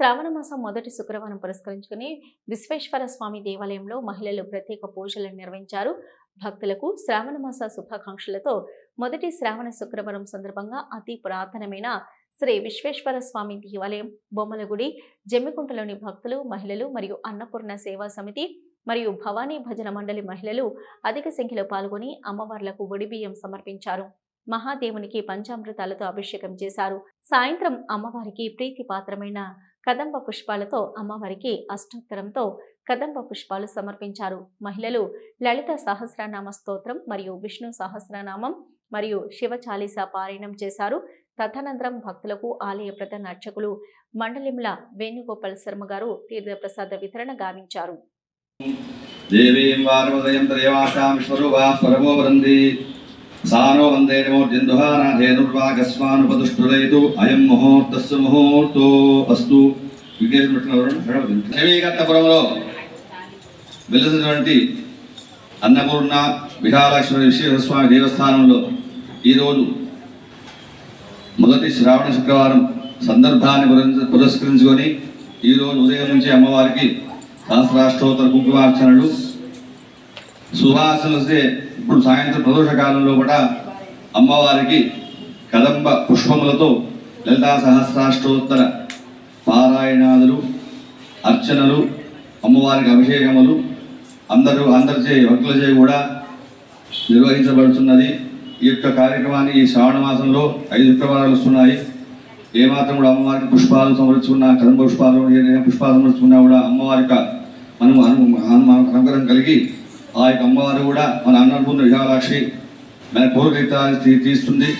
శ్రావణ మాసం మొదటి శుక్రవారం పురస్కరించుకుని విశ్వేశ్వర స్వామి దేవాలయంలో మహిళలు ప్రత్యేక పూజలు నిర్వహించారు. భక్తులకు శ్రావణ మాస శుభాకాంక్షలతో మొదటి శ్రావణ శుక్రవారం సందర్భంగా అతి పురాతనమైన శ్రీ విశ్వేశ్వర స్వామి దేవాలయం బొమ్మల గుడి జమ్మికుంటలోని భక్తులు మహిళలు మరియు అన్నపూర్ణ సేవా సమితి మరియు భవానీ భజన మండలి మహిళలు అధిక సంఖ్యలో పాల్గొని అమ్మవార్లకు బియ్యం సమర్పించారు. మహాదేవునికి పంచామృతాలతో అభిషేకం చేశారు. సాయంత్రం అమ్మవారికి ప్రీతి పాత్రమైన కదంబ పుష్పాలతో అమ్మవారికి అష్టోత్తరంతో కదంబ పుష్పాలు సమర్పించారు. మహిళలు లలిత సహస్రనామ స్తోత్రం మరియు విష్ణు సహస్రనామం మరియు శివ చాలీసా పారాయణం చేశారు. తదనంతరం భక్తులకు ఆలయ ప్రధాన అర్చకులు మండలింల వేణుగోపాల్ శర్మ గారు తీర్థప్రసాద వితరణ గావించారు. దేవీం వారవదయం త్రయవాసాం విశ్వరూపా పరమో సానో వందే నమోర్జందుహానాధేనుర్వాగస్వానుపదుష్టులైతు అయం ముహూర్తస్సు ముహూర్తో అస్తు విఘ్నేశ్వరంలో వెలిసినటువంటి అన్నపూర్ణ విహాలక్ష్మి విశ్వేశ్వరస్వామి దేవస్థానంలో ఈరోజు మొదటి శ్రావణ శుక్రవారం సందర్భాన్ని పురస్క- పురస్కరించుకొని ఈరోజు ఉదయం నుంచి అమ్మవారికి సహస్రాష్టోత్తర కుంకుమార్చనలు సువాసనలు వస్తే ఇప్పుడు సాయంత్రం ప్రదోషకాలంలో కూడా అమ్మవారికి కదంబ పుష్పములతో లలితా సహస్రాష్టోత్తర పారాయణాదులు అర్చనలు అమ్మవారికి అభిషేకములు అందరూ అందరిచే భక్తులచే కూడా నిర్వహించబడుతున్నది. ఈ యొక్క కార్యక్రమాన్ని ఈ శ్రావణ మాసంలో ఐదు శుక్రవారాలు వస్తున్నాయి. ఏమాత్రం కూడా అమ్మవారికి పుష్పాలు సమర్చుకున్నా కదంబ పుష్పాలు ఏదైనా పుష్పాలు సమర్చుకున్నా కూడా అమ్మవారి యొక్క మనం అను అనుగ్రహం కలిగి ఆ యొక్క అమ్మవారు కూడా మన అన్నపూర్ణ విశాలాక్షి మన కోరిక తీస్తుంది